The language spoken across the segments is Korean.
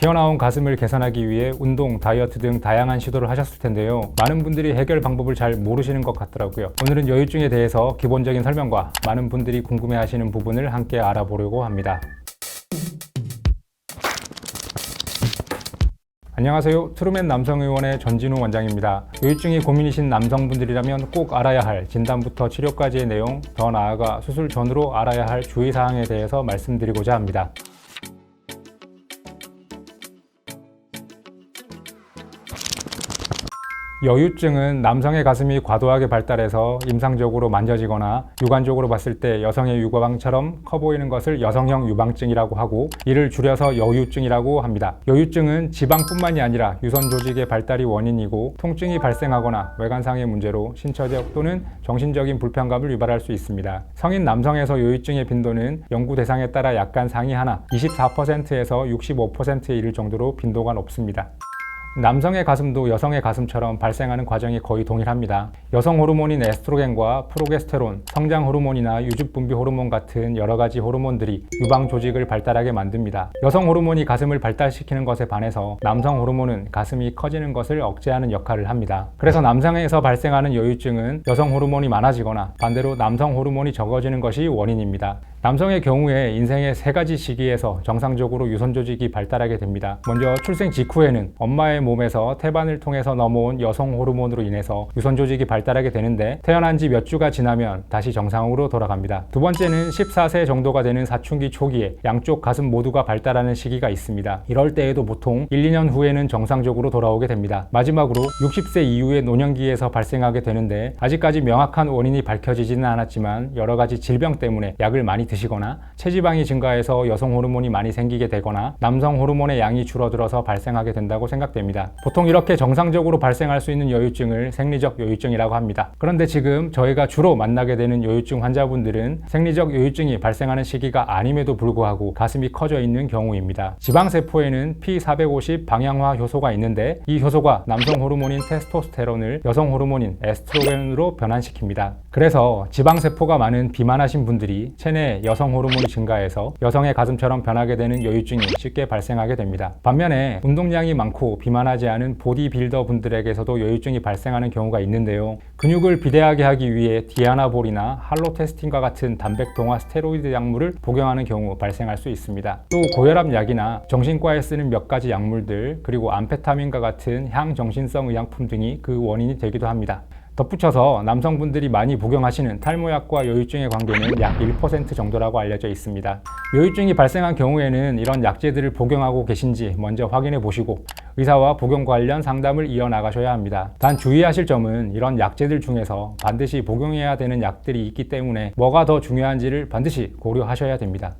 튀어나온 가슴을 개선하기 위해 운동, 다이어트 등 다양한 시도를 하셨을 텐데요. 많은 분들이 해결 방법을 잘 모르시는 것 같더라고요. 오늘은 여유증에 대해서 기본적인 설명과 많은 분들이 궁금해 하시는 부분을 함께 알아보려고 합니다. 안녕하세요. 트루맨 남성의원의 전진우 원장입니다. 요일증이 고민이신 남성분들이라면 꼭 알아야 할 진단부터 치료까지의 내용, 더 나아가 수술 전후로 알아야 할 주의사항에 대해서 말씀드리고자 합니다. 여유증은 남성의 가슴이 과도하게 발달해서 임상적으로 만져지거나 육안적으로 봤을 때 여성의 유방처럼 커 보이는 것을 여성형 유방증이라고 하고 이를 줄여서 여유증이라고 합니다. 여유증은 지방뿐만이 아니라 유선 조직의 발달이 원인이고 통증이 발생하거나 외관상의 문제로 신체적 또는 정신적인 불편감을 유발할 수 있습니다. 성인 남성에서 여유증의 빈도는 연구 대상에 따라 약간 상이하나 24%에서 65%에 이를 정도로 빈도가 높습니다. 남성의 가슴도 여성의 가슴처럼 발생하는 과정이 거의 동일합니다. 여성 호르몬인 에스트로겐과 프로게스테론, 성장 호르몬이나 유즙 분비 호르몬 같은 여러 가지 호르몬들이 유방 조직을 발달하게 만듭니다. 여성 호르몬이 가슴을 발달시키는 것에 반해서 남성 호르몬은 가슴이 커지는 것을 억제하는 역할을 합니다. 그래서 남성에서 발생하는 여유증은 여성 호르몬이 많아지거나 반대로 남성 호르몬이 적어지는 것이 원인입니다. 남성의 경우에 인생의 세 가지 시기에서 정상적으로 유선 조직이 발달하게 됩니다. 먼저 출생 직후에는 엄마의 몸에서 태반을 통해서 넘어온 여성 호르몬으로 인해서 유선 조직이 발달하게 되는데 태어난 지 몇 주가 지나면 다시 정상으로 돌아갑니다. 두 번째는 14세 정도가 되는 사춘기 초기에 양쪽 가슴 모두가 발달하는 시기가 있습니다. 이럴 때에도 보통 1, 2년 후에는 정상적으로 돌아오게 됩니다. 마지막으로 60세 이후의 노년기에서 발생하게 되는데 아직까지 명확한 원인이 밝혀지지는 않았지만 여러 가지 질병 때문에 약을 많이 드시거나 체지방이 증가해서 여성 호르몬이 많이 생기게 되거나 남성 호르몬의 양이 줄어들어서 발생하게 된다고 생각됩니다. 보통 이렇게 정상적으로 발생할 수 있는 여유증을 생리적 여유증이라고 합니다. 그런데 지금 저희가 주로 만나게 되는 여유증 환자분들은 생리적 여유증이 발생하는 시기가 아님에도 불구하고 가슴이 커져 있는 경우입니다. 지방세포에는 P450 방향화 효소가 있는데 이 효소가 남성 호르몬인 테스토스테론을 여성 호르몬인 에스트로겐으로 변환시킵니다. 그래서 지방세포가 많은 비만하신 분들이 체내 여성 호르몬이 증가해서 여성의 가슴처럼 변하게 되는 여유증이 쉽게 발생하게 됩니다. 반면에 운동량이 많고 비 만하지 않은 보디빌더 분들에게서도 여유증이 발생하는 경우가 있는데요. 근육을 비대하게 하기 위해 디아나볼이나 할로테스틴과 같은 단백 동화 스테로이드 약물을 복용하는 경우 발생할 수 있습니다. 또 고혈압 약이나 정신과에 쓰는 몇 가지 약물들 그리고 암페타민과 같은 향정신성 의약품 등이 그 원인이 되기도 합니다. 덧붙여서 남성분들이 많이 복용하시는 탈모약과 여유증의 관계는 약 1% 정도라고 알려져 있습니다. 여유증이 발생한 경우에는 이런 약제들을 복용하고 계신지 먼저 확인해 보시고 의사와 복용 관련 상담을 이어나가셔야 합니다. 단 주의하실 점은 이런 약제들 중에서 반드시 복용해야 되는 약들이 있기 때문에 뭐가 더 중요한지를 반드시 고려하셔야 됩니다.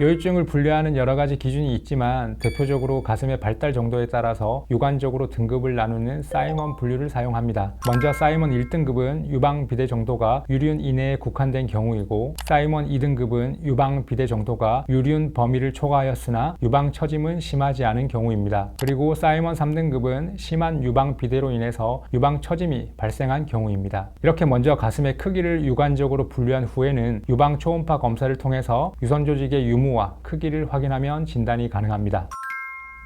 여유증을 분류하는 여러 가지 기준이 있지만 대표적으로 가슴의 발달 정도에 따라서 유관적으로 등급을 나누는 사이먼 분류를 사용합니다. 먼저 사이먼 1등급은 유방 비대 정도가 유륜 이내에 국한된 경우이고 사이먼 2등급은 유방 비대 정도가 유륜 범위를 초과하였으나 유방 처짐은 심하지 않은 경우입니다. 그리고 사이먼 3등급은 심한 유방 비대로 인해서 유방 처짐이 발생한 경우입니다. 이렇게 먼저 가슴의 크기를 유관적으로 분류한 후에는 유방 초음파 검사를 통해서 유선 조직의 유무 유무와 크기를 확인하면 진단이 가능합니다.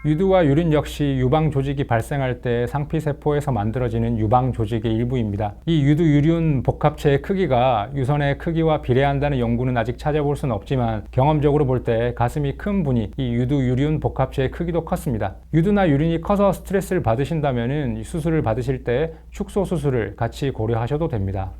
유두와 유린 역시 유방 조직이 발생할 때 상피 세포에서 만들어지는 유방 조직의 일부입니다. 이 유두 유륜 복합체의 크기가 유선의 크기와 비례한다는 연구는 아직 찾아볼 수는 없지만 경험적으로 볼 때 가슴이 큰 분이 이 유두 유륜 복합체의 크기도 컸습니다. 유두나 유린이 커서 스트레스를 받으신다면 수술을 받으실 때 축소 수술을 같이 고려하셔도 됩니다.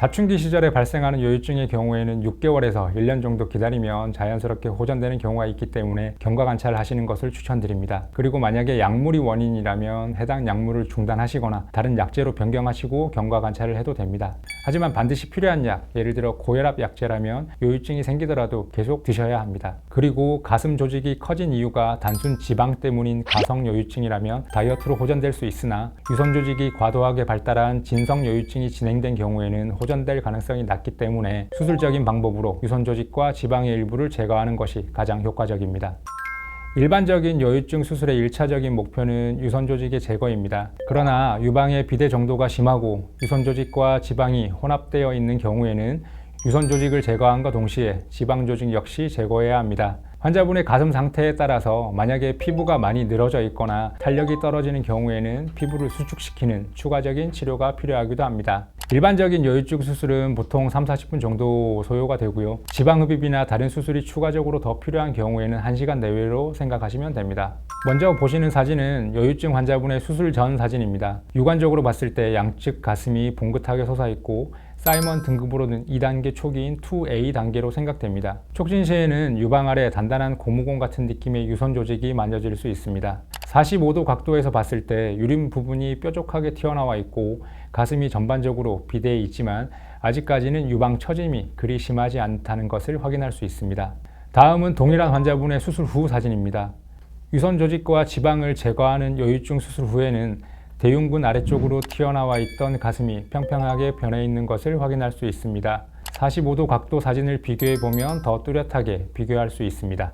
사춘기 시절에 발생하는 여유증의 경우에는 6개월에서 1년 정도 기다리면 자연스럽게 호전되는 경우가 있기 때문에 경과 관찰을 하시는 것을 추천드립니다. 그리고 만약에 약물이 원인이라면 해당 약물을 중단하시거나 다른 약제로 변경하시고 경과 관찰을 해도 됩니다. 하지만 반드시 필요한 약, 예를 들어 고혈압 약제라면 여유증이 생기더라도 계속 드셔야 합니다. 그리고 가슴 조직이 커진 이유가 단순 지방 때문인 가성 여유증이라면 다이어트로 호전될 수 있으나 유선 조직이 과도하게 발달한 진성 여유증이 진행된 경우에는 호전 호전될 가능성이 낮기 때문에 수술적인 방법으로 유선 조직과 지방의 일부를 제거하는 것이 가장 효과적입니다. 일반적인 여유증 수술의 1차적인 목표는 유선 조직의 제거입니다. 그러나 유방의 비대 정도가 심하고 유선 조직과 지방이 혼합되어 있는 경우에는 유선 조직을 제거함과 동시에 지방 조직 역시 제거해야 합니다. 환자분의 가슴 상태에 따라서 만약에 피부가 많이 늘어져 있거나 탄력이 떨어지는 경우에는 피부를 수축시키는 추가적인 치료가 필요하기도 합니다. 일반적인 여유증 수술은 보통 3, 40분 정도 소요가 되고요. 지방흡입이나 다른 수술이 추가적으로 더 필요한 경우에는 1시간 내외로 생각하시면 됩니다. 먼저 보시는 사진은 여유증 환자분의 수술 전 사진입니다. 육안적으로 봤을 때 양측 가슴이 봉긋하게 솟아 있고 사이먼 등급으로는 2단계 초기인 2A 단계로 생각됩니다. 촉진 시에는 유방 아래 단단한 고무공 같은 느낌의 유선 조직이 만져질 수 있습니다. 45도 각도에서 봤을 때 유림 부분이 뾰족하게 튀어나와 있고 가슴이 전반적으로 비대해 있지만 아직까지는 유방 처짐이 그리 심하지 않다는 것을 확인할 수 있습니다. 다음은 동일한 환자분의 수술 후 사진입니다. 유선 조직과 지방을 제거하는 여유증 수술 후에는 대흉근 아래쪽으로 튀어나와 있던 가슴이 평평하게 변해 있는 것을 확인할 수 있습니다. 45도 각도 사진을 비교해 보면 더 뚜렷하게 비교할 수 있습니다.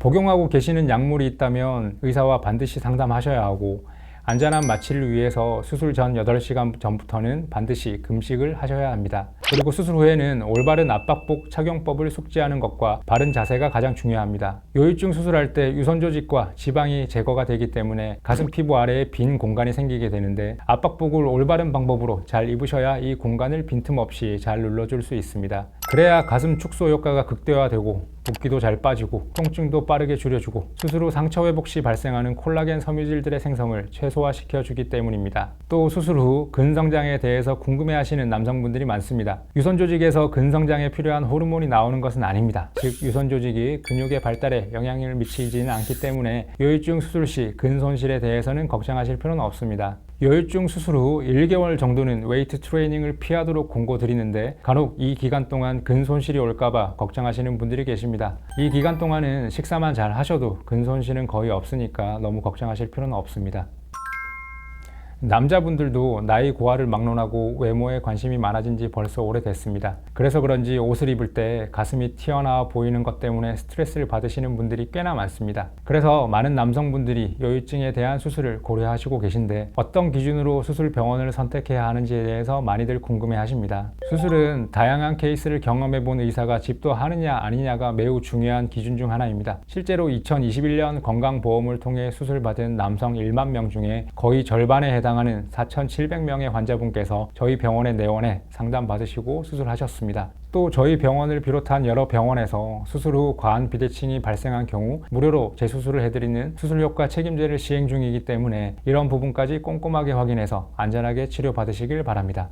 복용하고 계시는 약물이 있다면 의사와 반드시 상담하셔야 하고 안전한 마취를 위해서 수술 전 8시간 전부터는 반드시 금식을 하셔야 합니다. 그리고 수술 후에는 올바른 압박복 착용법을 숙지하는 것과 바른 자세가 가장 중요합니다. 요일증 수술할 때 유선 조직과 지방이 제거가 되기 때문에 가슴 피부 아래에 빈 공간이 생기게 되는데 압박복을 올바른 방법으로 잘 입으셔야 이 공간을 빈틈없이 잘 눌러줄 수 있습니다. 그래야 가슴 축소 효과가 극대화되고 붓기도 잘 빠지고 통증도 빠르게 줄여주고 수술 후 상처 회복 시 발생하는 콜라겐 섬유질들의 생성을 최소화시켜 주기 때문입니다. 또 수술 후 근성장에 대해서 궁금해 하시는 남성분들이 많습니다. 유선 조직에서 근성장에 필요한 호르몬이 나오는 것은 아닙니다. 즉 유선 조직이 근육의 발달에 영향을 미치지는 않기 때문에 요일증 수술 시 근손실에 대해서는 걱정하실 필요는 없습니다. 여유증 수술 후 1개월 정도는 웨이트 트레이닝을 피하도록 권고드리는데 간혹 이 기간 동안 근손실이 올까봐 걱정하시는 분들이 계십니다. 이 기간 동안은 식사만 잘 하셔도 근손실은 거의 없으니까 너무 걱정하실 필요는 없습니다. 남자분들도 나이 고하를 막론하고 외모에 관심이 많아진 지 벌써 오래됐습니다. 그래서 그런지 옷을 입을 때 가슴이 튀어나와 보이는 것 때문에 스트레스를 받으시는 분들이 꽤나 많습니다. 그래서 많은 남성분들이 여유증에 대한 수술을 고려하시고 계신데 어떤 기준으로 수술 병원을 선택해야 하는지에 대해서 많이들 궁금해 하십니다. 수술은 다양한 케이스를 경험해 본 의사가 집도하느냐 아니냐가 매우 중요한 기준 중 하나입니다. 실제로 2021년 건강보험을 통해 수술받은 남성 1만 명 중에 거의 절반에 해당 해당하는 4,700명의 환자분께서 저희 병원에 내원해 상담 받으시고 수술하셨습니다. 또 저희 병원을 비롯한 여러 병원에서 수술 후 과한 비대칭이 발생한 경우 무료로 재수술을 해드리는 수술효과 책임제를 시행 중이기 때문에 이런 부분까지 꼼꼼하게 확인해서 안전하게 치료받으시길 바랍니다.